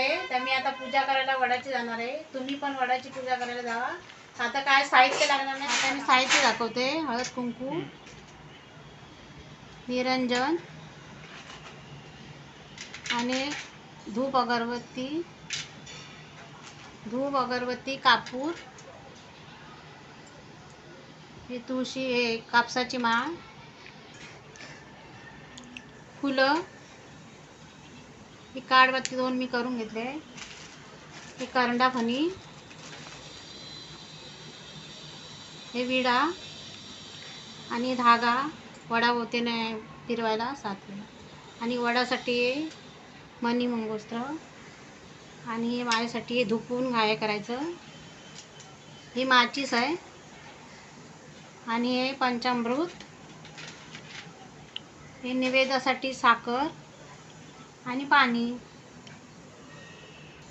आहे. तर मी आता पूजा करायला वडाची जाणार आहे. तुम्ही पण वडाची पूजा करायला जावा. आता काय साहित्य लागणार नाही आता मी साहित्य दाखवते. हळद कुंकू निरंजन आणि धूप अगरबत्ती धूप अगरबत्ती कापूर हे तुळशी हे कापसाची माळ फुलं ही काळबत्ती दोन मी करून घेतले. हे करंडा फणी. हे विडा. आणि धागा. वडा नाही फिरवायला साथ आणि वडासाठी मनी मंगोस्त्र. आणि हे माझ्यासाठी हे धुपून घाय करायचं. ही माचीस आहे. आणि हे पंचामृत. हे निवेदासाठी साखर. आणि पाणी.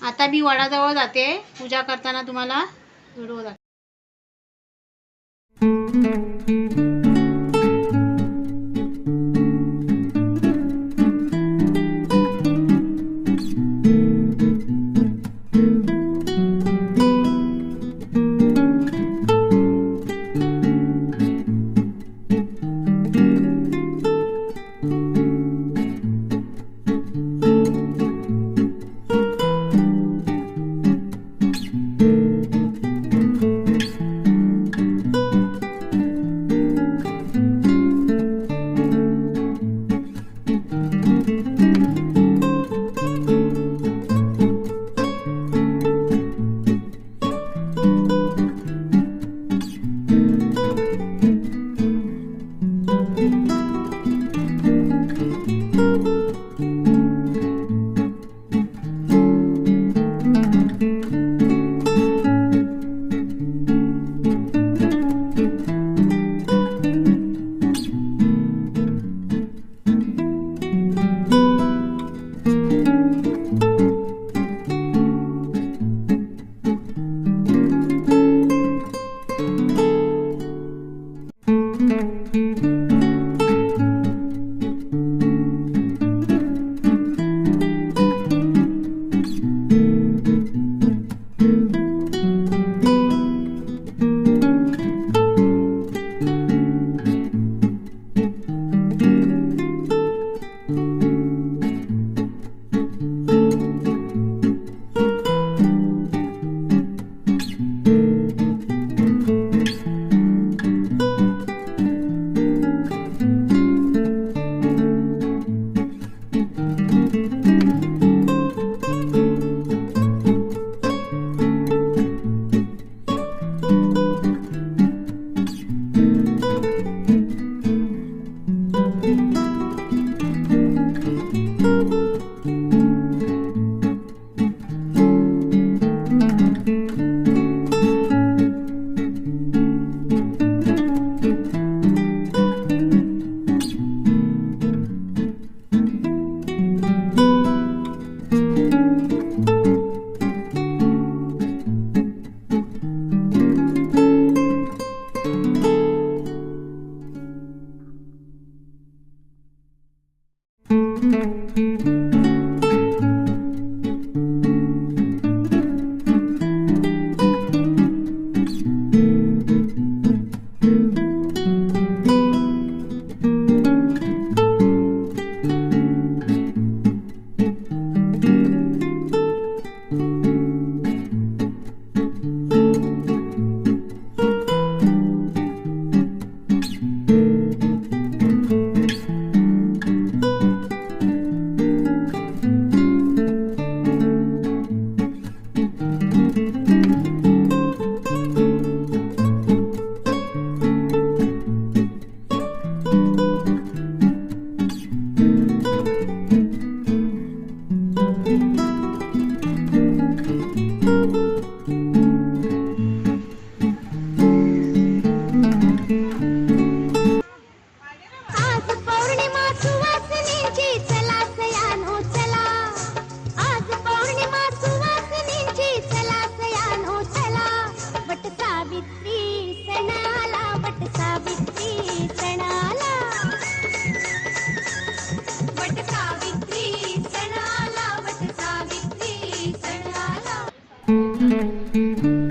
आता मी वडाजवळ जाते. पूजा करताना तुम्हाला व्हिडिओ दाखव आणि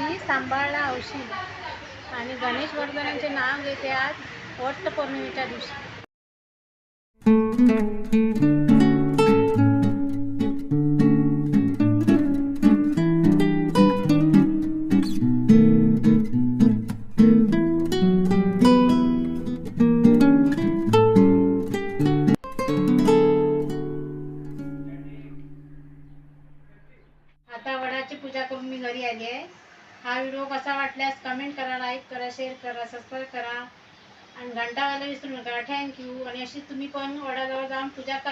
राजहंस सांभाळला औशी आणि गणेश वर्धनांचे नाव घेते आज वट्ट पौर्णिमेच्या दिवशी. शेअर करा सबस्क्राईब करा. आणि घंटा वाजला विसरू नका थँक्यू आणि अशी तुम्ही पण वडागाव जाऊन पूजा करा.